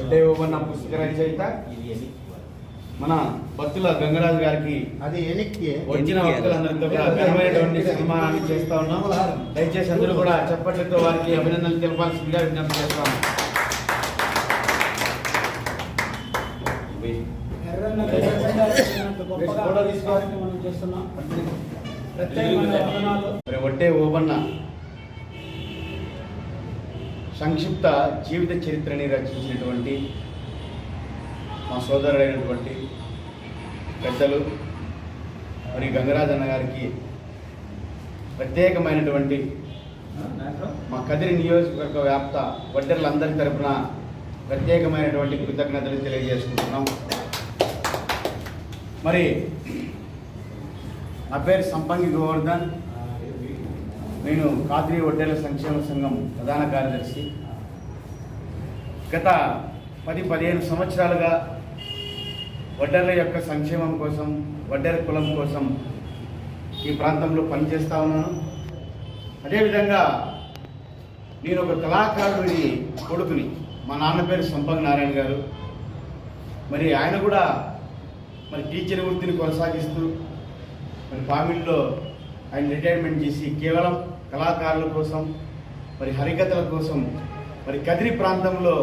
ఒడ్డే ఓబన్న పుస్తక రచయిత మన భక్తుల గంగరాజు గారికి అది ఎనిక్కి వచ్చిన భక్తులందరితో ఘనమైనటువంటి సన్మానాన్ని చేస్తా ఉన్నాం. దయచేసి అందరూ కూడా చప్పట్లతో వారికి అభినందనలు తెలపాల్సిందిగా విజ్ఞప్తి చేస్తా ఉన్నాం. ఎర్రన్న దేశంగా సంక్షిప్త జీవిత చరిత్రని రచించినటువంటి మా సోదరుడైనటువంటి పెద్దలు మరి గంగరాజన్న గారికి ప్రత్యేకమైనటువంటి మా కదిరి నియోజకవర్గ వ్యాప్త వడ్డర్లందరి తరఫున ప్రత్యేకమైనటువంటి కృతజ్ఞతలు తెలియజేసుకుంటున్నాం. మరి నా పేరు సంపంగి గోవర్ధన్. నేను కాద్రి వడ్డేల సంక్షేమ సంఘం ప్రధాన కార్యదర్శి. గత పది పదిహేను సంవత్సరాలుగా వడ్డర్ల యొక్క సంక్షేమం కోసం వడ్డెర కులం కోసం ఈ ప్రాంతంలో పనిచేస్తా ఉన్నాను. అదేవిధంగా నేను ఒక కళాకారుడి కొడుకుని మా నాన్న పేరు సంపంగ్ నారాయణ గారు. మరి ఆయన కూడా మరి టీచర్ వృత్తిని కొనసాగిస్తూ మరి ఫ్యామిలీలో ఆయన రిటైర్మెంట్ చేసి కేవలం కళాకారుల కోసం మరి హరికథల కోసం మరి కదిరి ప్రాంతంలో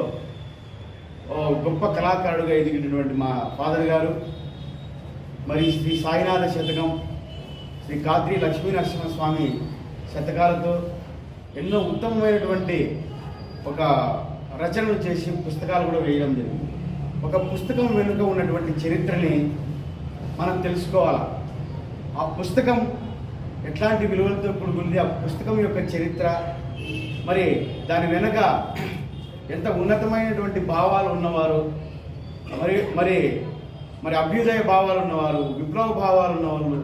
ఓ గొప్ప కళాకారుడుగా ఎదిగినటువంటి మా ఫాదర్ గారు మరి శ్రీ సాయినాథ శతకం శ్రీ కాద్రి లక్ష్మీ నరసింహస్వామి శతకాలతో ఎన్నో ఉత్తమమైనటువంటి ఒక రచనలు చేసి పుస్తకాలు కూడా వేయడం జరిగింది. ఒక పుస్తకం వెనుక ఉన్నటువంటి చరిత్రని మనం తెలుసుకోవాలి? ఆ పుస్తకం ఎట్లాంటి విలువలతో కూడుకుంది ఆ పుస్తకం యొక్క చరిత్ర? మరి దాని వెనక ఎంత ఉన్నతమైనటువంటి భావాలు ఉన్నవారు? మరి మరి మరి అభ్యుదయ భావాలు ఉన్నవారు విప్లవ భావాలు ఉన్నవాళ్ళు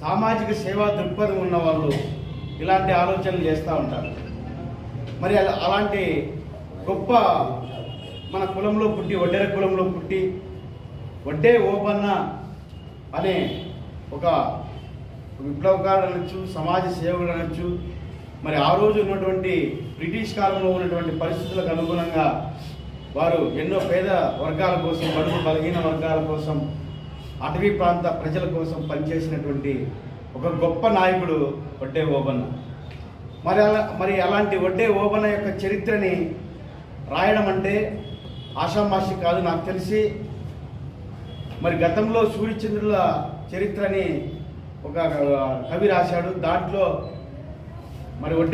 సామాజిక సేవా దృక్పథం ఉన్నవాళ్ళు ఇలాంటి ఆలోచనలు చేస్తూ ఉంటారు. మరి అలా అలాంటి గొప్ప మన కులంలో పుట్టి వడ్డెర కులంలో పుట్టి వడ్డే ఓపన్న అనే ఒక విప్లవకారుడు అనొచ్చు సమాజ సేవకుడు అనొచ్చు మరి ఆ రోజు ఉన్నటువంటి బ్రిటిష్ కాలంలో ఉన్నటువంటి పరిస్థితులకు అనుగుణంగా వారు ఎన్నో పేద వర్గాల కోసం బడుగు బలహీన వర్గాల కోసం అటవీ ప్రాంత ప్రజల కోసం పనిచేసినటువంటి ఒక గొప్ప నాయకుడు వడ్డే ఓబన్న. మరి అలా మరి అలాంటి వడ్డే ఓబన్న యొక్క చరిత్రని రాయడం అంటే ఆషామాషి కాదు నాకు తెలిసి. మరి గతంలో సూర్యచంద్రుల చరిత్రని ఒక కవి రాశాడు. దాంట్లో మరి వడ్డే